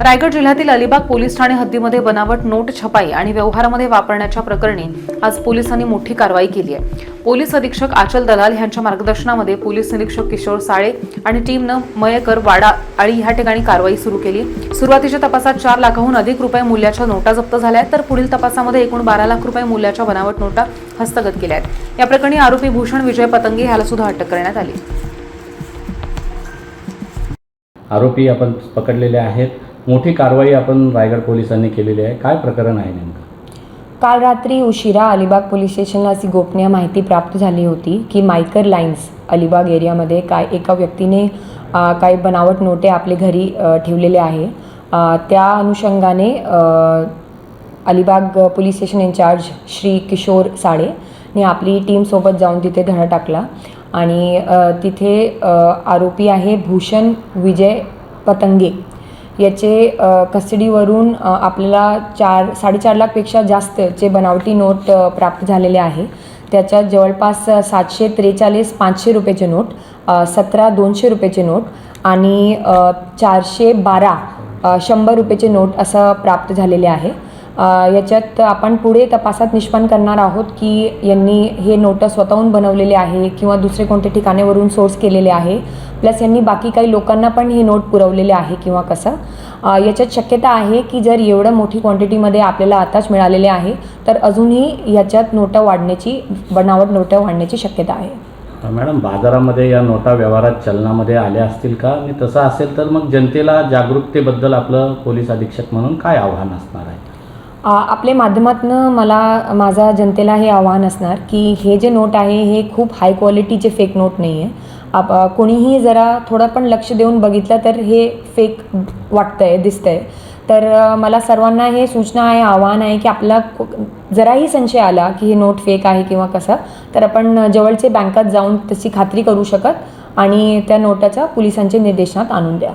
रायगड जिल्ह्यातील अलिबाग पोलीस ठाणे हद्दीमध्ये बनावट नोट छपाई आणि व्यवहारामध्ये वापरण्याच्या प्रकरणी आज पोलिसांनी मोठी कारवाई केली आहे. पोलीस अधीक्षक आचल दलाल यांच्या मार्गदर्शनामध्ये पोलीस निरीक्षक किशोर साळे आणि टीमनं मयकर वाडा आळी ह्या ठिकाणी कारवाई सुरू केली. सुरुवातीच्या तपासात चार लाखाहून अधिक रुपये मूल्याच्या नोटा जप्त झाल्या आहेत तर पुढील तपासामध्ये एकूण बारा लाख रुपये मूल्याच्या बनावट नोटा हस्तगत केल्या आहेत. या प्रकरणी आरोपी भूषण विजय पतंगे ह्याला सुद्धा अटक करण्यात आली. आरोपी आपण पकडलेले आहेत. मोठी कारवाई आपण रायगड पोलिसांनी केलेली आहे. काय प्रकरण आहे नेमकं? काल रात्री उशिरा अलिबाग पोलीस स्टेशनला अशी गोपनीय माहिती प्राप्त झाली होती की मायकर लाईन्स अलिबाग एरियामध्ये काय एका व्यक्तीने काही बनावट नोटे आपले घरी ठेवलेले आहे. त्या अनुषंगाने Alibag police station incharge Shri Kishor Sade ने आपली टीमसोबत जाऊन तिथे धडा टाकला आणि तिथे आरोपी आहे भूषण विजय पतंगे. याचे कस्टडीवरून आपल्याला चार साडेचार लाखपेक्षा जास्तचे बनावटी नोट प्राप्त झालेले आहे. त्याच्यात जवळपास सातशे त्रेचाळीस पाचशे रुपयाचे नोट सतरा दोनशे रुपयाचे नोट आणि चारशे बारा शंभर रुपयाचे नोट असं प्राप्त झालेले आहे. याच्यात आपण पुढे तपासात निष्पन्न करणार आहोत की यांनी हे नोटं स्वतःहून बनवलेले आहे किंवा दुसरे कोणत्या ठिकाणावरून सोर्स केलेले आहे. प्लस यांनी बाकी काही लोकांना पण हे नोट पुरवलेले आहे किंवा कसं. याच्यात शक्यता आहे की जर एवढं मोठी क्वांटिटीमध्ये आपल्याला आताच मिळालेले आहे तर अजूनही याच्यात नोटा वाढण्याची बनावट नोटा वाढण्याची शक्यता आहे. मॅडम बाजारामध्ये या नोटा व्यवहारात चलनामध्ये आल्या असतील का? आणि तसं असेल तर मग जनतेला जागरूकतेबद्दल आपलं पोलीस अधीक्षक म्हणून काय आव्हान असणार आहे? आपले आपल्या माध्यमातून मला माझा जनतेला हे आव्हान असणार की हे जे नोट आहे हे खूप हाय क्वालिटीचे फेक नोट नाही आहे आप कोणीही जरा थोडं पण लक्ष देऊन बघितलं तर हे फेक वाटतं आहे दिसतं दिसतंय. तर मला सर्वांना हे सूचना आहे आव्हान आहे की आपला जराही संशय आला की हे नोट फेक आहे किंवा कसं तर आपण जवळचे बँकात जाऊन तशी खात्री करू शकत आणि त्या नोटाचा पोलिसांच्या निर्देशनात आणून द्या.